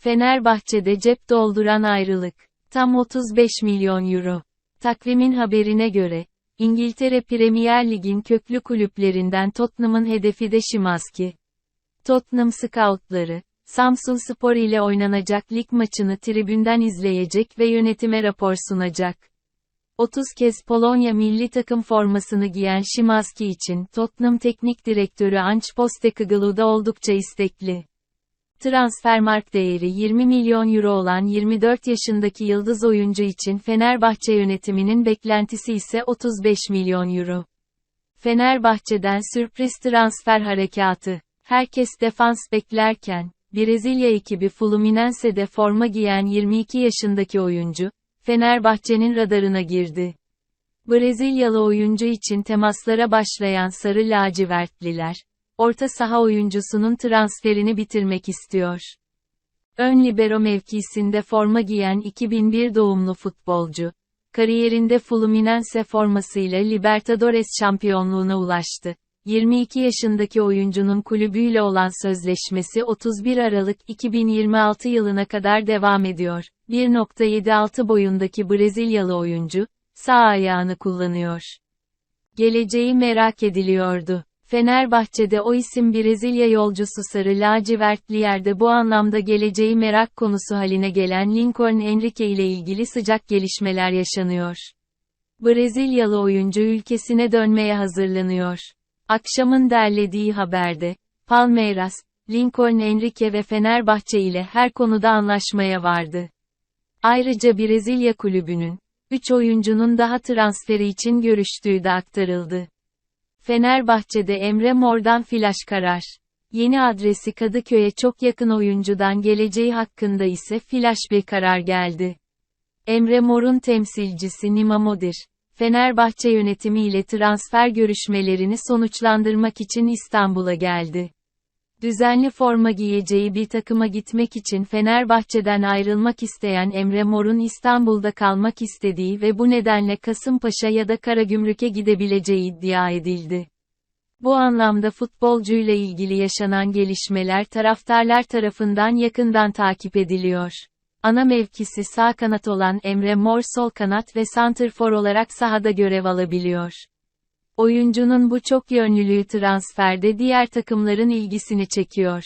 Fenerbahçe'de cep dolduran ayrılık. Tam 35 milyon euro. Takvimin haberine göre, İngiltere Premier Lig'in köklü kulüplerinden Tottenham'ın hedefi de Şimanski. Tottenham scoutları, Samsun Spor ile oynanacak lig maçını tribünden izleyecek ve yönetime rapor sunacak. 30 kez Polonya milli takım formasını giyen Şimanski için Tottenham Teknik Direktörü Ange Postecoglou da oldukça istekli. Transfermarkt değeri 20 milyon euro olan 24 yaşındaki yıldız oyuncu için Fenerbahçe yönetiminin beklentisi ise 35 milyon euro. Fenerbahçe'den sürpriz transfer harekatı. Herkes defans beklerken, Brezilya ekibi Fluminense'de forma giyen 22 yaşındaki oyuncu, Fenerbahçe'nin radarına girdi. Brezilyalı oyuncu için temaslara başlayan Sarı Lacivertliler, orta saha oyuncusunun transferini bitirmek istiyor. Ön libero mevkisinde forma giyen 2001 doğumlu futbolcu, kariyerinde Fluminense formasıyla Libertadores şampiyonluğuna ulaştı. 22 yaşındaki oyuncunun kulübüyle olan sözleşmesi 31 Aralık 2026 yılına kadar devam ediyor. 1.76 boyundaki Brezilyalı oyuncu, sağ ayağını kullanıyor. Geleceği merak ediliyordu. Fenerbahçe'de o isim Brezilya yolcusu Sarı Lacivertli yerde bu anlamda geleceği merak konusu haline gelen Lincoln Enrique ile ilgili sıcak gelişmeler yaşanıyor. Brezilyalı oyuncu ülkesine dönmeye hazırlanıyor. Akşamın derlediği haberde, Palmeiras, Lincoln Enrique ve Fenerbahçe ile her konuda anlaşmaya vardı. Ayrıca Brezilya kulübünün, 3 oyuncunun daha transferi için görüştüğü de aktarıldı. Fenerbahçe'de Emre Mor'dan flash karar. Yeni adresi Kadıköy'e çok yakın oyuncudan geleceği hakkında ise flash bir karar geldi. Emre Mor'un temsilcisi Nima Modir, Fenerbahçe yönetimi ile transfer görüşmelerini sonuçlandırmak için İstanbul'a geldi. Düzenli forma giyeceği bir takıma gitmek için Fenerbahçe'den ayrılmak isteyen Emre Mor'un İstanbul'da kalmak istediği ve bu nedenle Kasımpaşa ya da Karagümrük'e gidebileceği iddia edildi. Bu anlamda futbolcuyla ilgili yaşanan gelişmeler taraftarlar tarafından yakından takip ediliyor. Ana mevkisi sağ kanat olan Emre Mor sol kanat ve santrfor olarak sahada görev alabiliyor. Oyuncunun bu çok yönlülüğü transferde diğer takımların ilgisini çekiyor.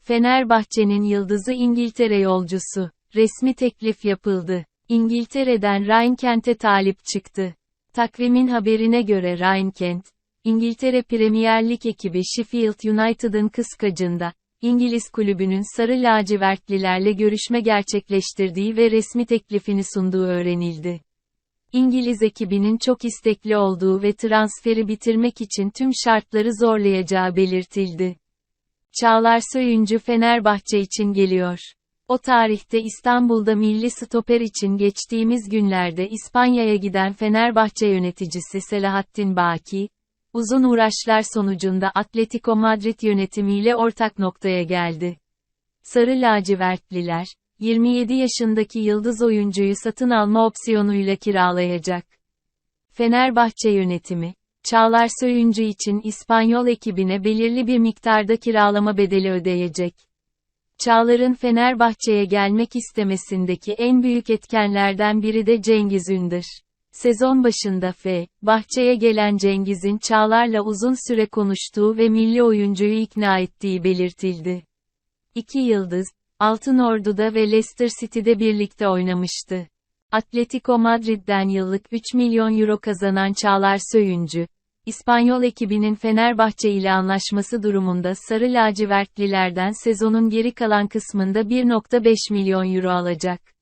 Fenerbahçe'nin yıldızı İngiltere yolcusu. Resmi teklif yapıldı. İngiltere'den Ryan talip çıktı. Takvimin haberine göre Ryan İngiltere Premier Lig ekibi Sheffield United'ın kıskacında, İngiliz kulübünün sarı lacivertlilerle görüşme gerçekleştirdiği ve resmi teklifini sunduğu öğrenildi. İngiliz ekibinin çok istekli olduğu ve transferi bitirmek için tüm şartları zorlayacağı belirtildi. Çağlar Söyüncü Fenerbahçe için geliyor. O tarihte İstanbul'da milli stoper için geçtiğimiz günlerde İspanya'ya giden Fenerbahçe yöneticisi Selahattin Baki, uzun uğraşlar sonucunda Atletico Madrid yönetimiyle ortak noktaya geldi. Sarı lacivertliler, 27 yaşındaki yıldız oyuncuyu satın alma opsiyonuyla kiralayacak. Fenerbahçe yönetimi, Çağlar Söyüncü için İspanyol ekibine belirli bir miktarda kiralama bedeli ödeyecek. Çağlar'ın Fenerbahçe'ye gelmek istemesindeki en büyük etkenlerden biri de Cengiz Ündür. Sezon başında F. Bahçe'ye gelen Cengiz'in Çağlar'la uzun süre konuştuğu ve milli oyuncuyu ikna ettiği belirtildi. İki yıldız, Altın Ordu'da ve Leicester City'de birlikte oynamıştı. Atletico Madrid'den yıllık 3 milyon euro kazanan Çağlar Söyüncü, İspanyol ekibinin Fenerbahçe ile anlaşması durumunda Sarı Lacivertlilerden sezonun geri kalan kısmında 1.5 milyon euro alacak.